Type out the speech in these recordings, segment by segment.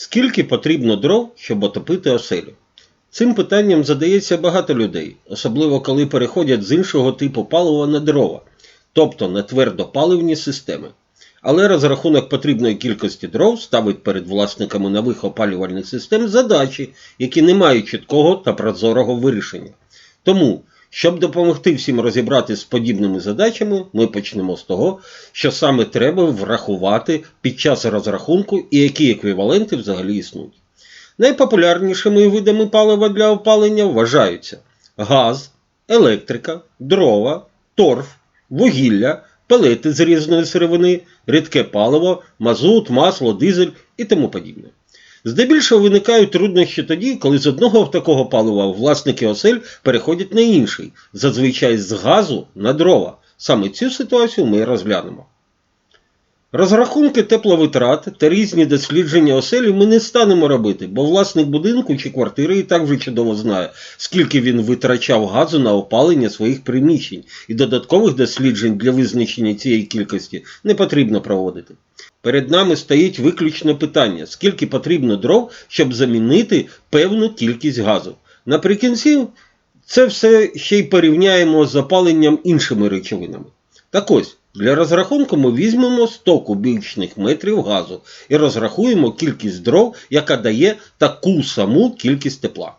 Скільки потрібно дров, щоб отопити оселю? Цим питанням задається багато людей, особливо коли переходять з іншого типу палива на дрова, тобто на твердопаливні системи. Але розрахунок потрібної кількості дров ставить перед власниками нових опалювальних систем задачі, які не мають чіткого та прозорого вирішення. Тому, щоб допомогти всім розібратися з подібними задачами, ми почнемо з того, що саме треба врахувати під час розрахунку і які еквіваленти взагалі існують. Найпопулярнішими видами палива для опалення вважаються газ, електрика, дрова, торф, вугілля, пелети з різної сировини, рідке паливо, мазут, масло, дизель і тому подібне. Здебільшого виникають труднощі тоді, коли з одного такого палива власники осель переходять на інший, зазвичай з газу на дрова. Саме цю ситуацію ми розглянемо. Розрахунки тепловитрат та різні дослідження оселі ми не станемо робити, бо власник будинку чи квартири і так вже чудово знає, скільки він витрачав газу на опалення своїх приміщень, і додаткових досліджень для визначення цієї кількості не потрібно проводити. Перед нами стоїть виключно питання, скільки потрібно дров, щоб замінити певну кількість газу. Наприкінці це все ще й порівняємо з опаленням іншими речовинами. Так ось, для розрахунку ми візьмемо 100 кубічних метрів газу і розрахуємо кількість дров, яка дає таку саму кількість тепла.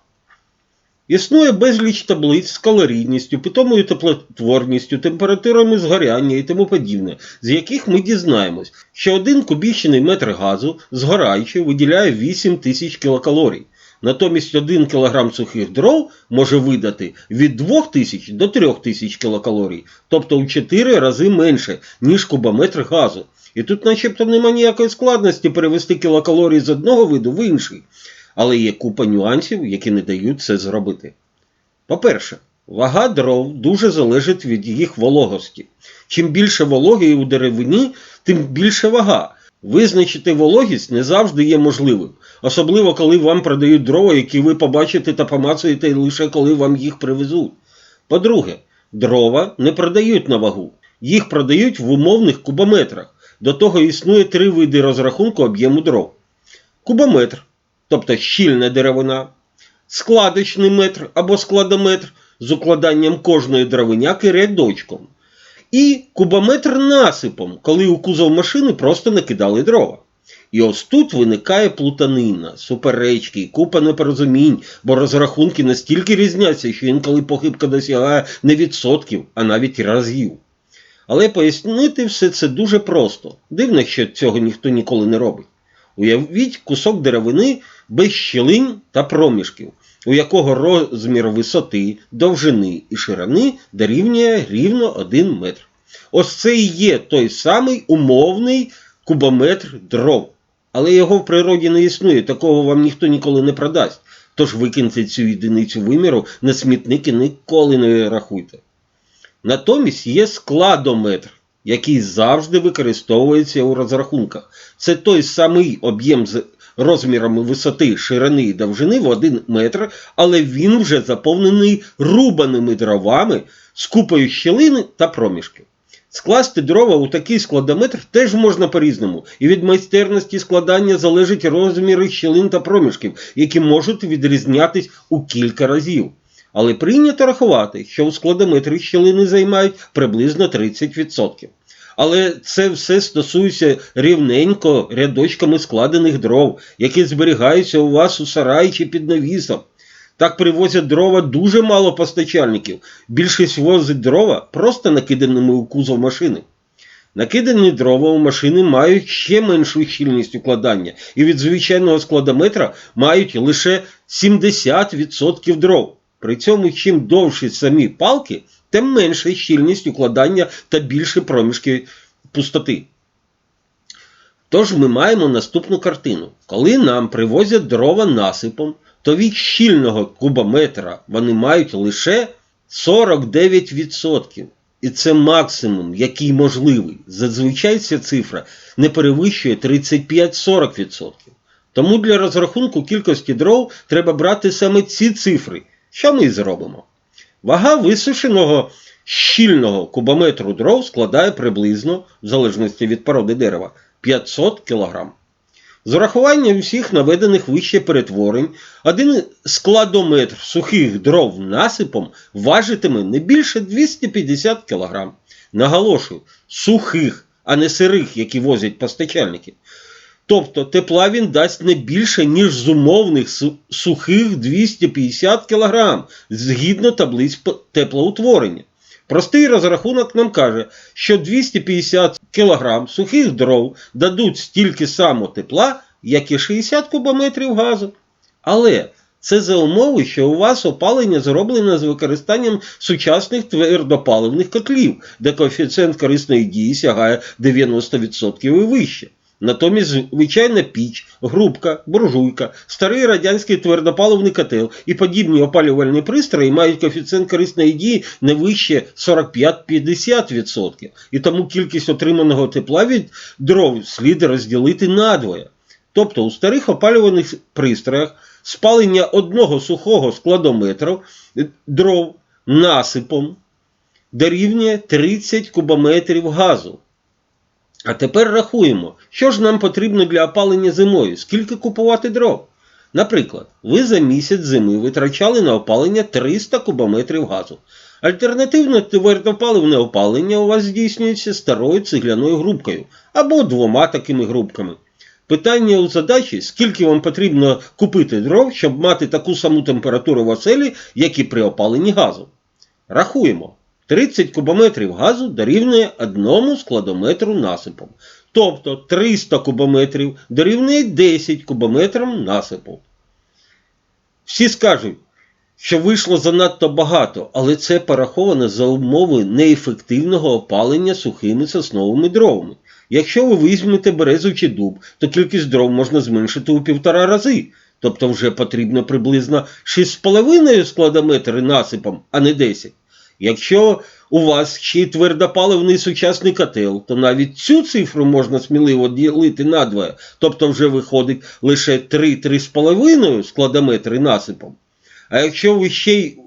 Існує безліч таблиць з калорійністю, питомою теплотворністю, температурами згоряння і тому подібне, з яких ми дізнаємось, що один кубічний метр газу згораючи виділяє 8 тисяч кілокалорій. Натомість 1 кг сухих дров може видати від 2000 до 3000 кілокалорій, тобто у 4 рази менше, ніж кубометр газу. І тут начебто нема ніякої складності перевести кілокалорії з одного виду в інший. Але є купа нюансів, які не дають це зробити. По-перше, вага дров дуже залежить від їх вологості. Чим більше вологи у деревині, тим більше вага. Визначити вологість не завжди є можливим, особливо коли вам продають дрова, які ви побачите та помацуєте лише коли вам їх привезуть. По-друге, дрова не продають на вагу, їх продають в умовних кубометрах. До того існує три види розрахунку об'єму дров: кубометр, тобто щільна деревина, складочний метр або складометр з укладанням кожної дровиняки рядочком. І кубометр насипом, коли у кузов машини просто накидали дрова. І ось тут виникає плутанина, суперечки, купа непорозумінь, бо розрахунки настільки різняться, що інколи похибка досягає не відсотків, а навіть разів. Але пояснити все це дуже просто. Дивно, що цього ніхто ніколи не робить. Уявіть кусок деревини без щілин та проміжків, у якого розмір висоти, довжини і ширини дорівнює рівно 1 метр. Ось це і є той самий умовний кубометр дров. Але його в природі не існує, такого вам ніхто ніколи не продасть. Тож викиньте цю єдиницю виміру на смітники ніколи не рахуйте. Натомість є складометр, який завжди використовується у розрахунках. Це той самий об'єм з розмірами висоти, ширини і довжини в 1 метр, але він вже заповнений рубаними дровами з купою щілини та проміжків. Скласти дрова у такий складометр теж можна по-різному, і від майстерності складання залежать розміри щілин та проміжків, які можуть відрізнятись у кілька разів. Але прийнято рахувати, що у складометрі щілини займають приблизно 30%. Але це все стосується рівненько рядочками складених дров, які зберігаються у вас у сараї чи під навісом. Так привозять дрова дуже мало постачальників. Більшість возить дрова просто накиданими у кузов машини. Накидані дрова у машини мають ще меншу щільність укладання, і від звичайного складометра мають лише 70% дров. При цьому, чим довші самі палки, тим менша щільність укладання та більше проміжки пустоти. Тож ми маємо наступну картину. Коли нам привозять дрова насипом, то від щільного кубометра вони мають лише 49%. І це максимум, який можливий. Зазвичай ця цифра не перевищує 35-40%. Тому для розрахунку кількості дров треба брати саме ці цифри. Що ми зробимо? Вага висушеного щільного кубометру дров складає приблизно, в залежності від породи дерева, 500 кг. З урахуванням всіх наведених вище перетворень, один складометр сухих дров насипом важитиме не більше 250 кг. Наголошую, сухих, а не сирих, які возять постачальники. Тобто тепла він дасть не більше, ніж з умовних сухих 250 кг згідно таблиць теплоутворення. Простий розрахунок нам каже, що 250 кг сухих дров дадуть стільки само тепла, як і 60 кубометрів газу. Але це за умови, що у вас опалення зроблене з використанням сучасних твердопаливних котлів, де коефіцієнт корисної дії сягає 90% і вище. Натомість звичайна піч, грубка, буржуйка, старий радянський твердопаливний котел і подібні опалювальні пристрої мають коефіцієнт корисної дії не вище 45-50%. І тому кількість отриманого тепла від дров слід розділити надвоє. Тобто у старих опалювальних пристроях спалення одного сухого складометру дров насипом дорівнює 30 кубометрів газу. А тепер рахуємо, що ж нам потрібно для опалення зимою, скільки купувати дров. Наприклад, ви за місяць зими витрачали на опалення 300 кубометрів газу. Альтернативне твердопаливне опалення у вас здійснюється старою цегляною грубкою або двома такими грубками. Питання у задачі, скільки вам потрібно купити дров, щоб мати таку саму температуру в оселі, як і при опаленні газу. Рахуємо. 30 кубометрів газу дорівнює одному складометру насипом. Тобто 300 кубометрів дорівнює 10 кубометрам насипу. Всі скажуть, що вийшло занадто багато, але це пораховано за умови неефективного опалення сухими сосновими дровами. Якщо ви візьмете березу чи дуб, то кількість дров можна зменшити у півтора рази. Тобто вже потрібно приблизно 6,5 складометри насипом, а не 10. Якщо у вас ще й твердопаливний сучасний котел, то навіть цю цифру можна сміливо ділити надвоє, тобто вже виходить лише 3-3,5 складометри насипом. А якщо ви ще й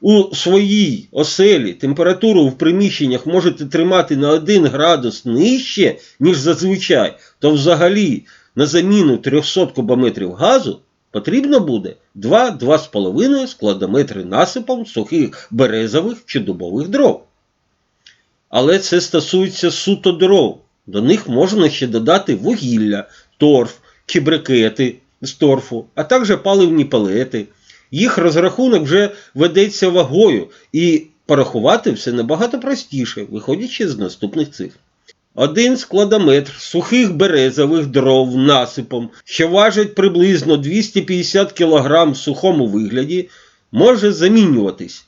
у своїй оселі температуру в приміщеннях можете тримати на 1 градус нижче, ніж зазвичай, то взагалі на заміну 300 кубометрів газу потрібно буде 2-2,5 складометри насипом сухих березових чи дубових дров. Але це стосується суто дров. До них можна ще додати вугілля, торф чи брикети з торфу, а також паливні палети. Їх розрахунок вже ведеться вагою, і порахувати все набагато простіше, виходячи з наступних цифр. Один складометр сухих березових дров насипом, що важить приблизно 250 кг в сухому вигляді, може замінюватись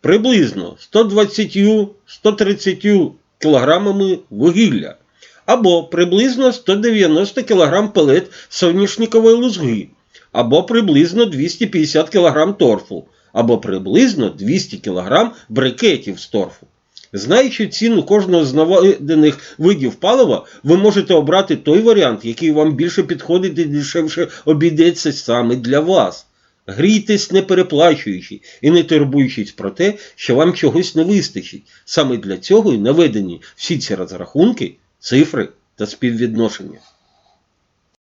приблизно 120-130 кг вугілля або приблизно 190 кг пелет соняшникової лузги, або приблизно 250 кг торфу, або приблизно 200 кг брикетів з торфу. Знаючи ціну кожного з наведених видів палива, ви можете обрати той варіант, який вам більше підходить і дешевше обійдеться саме для вас. Грійтесь не переплачуючи і не турбуючись про те, що вам чогось не вистачить. Саме для цього і наведені всі ці розрахунки, цифри та співвідношення.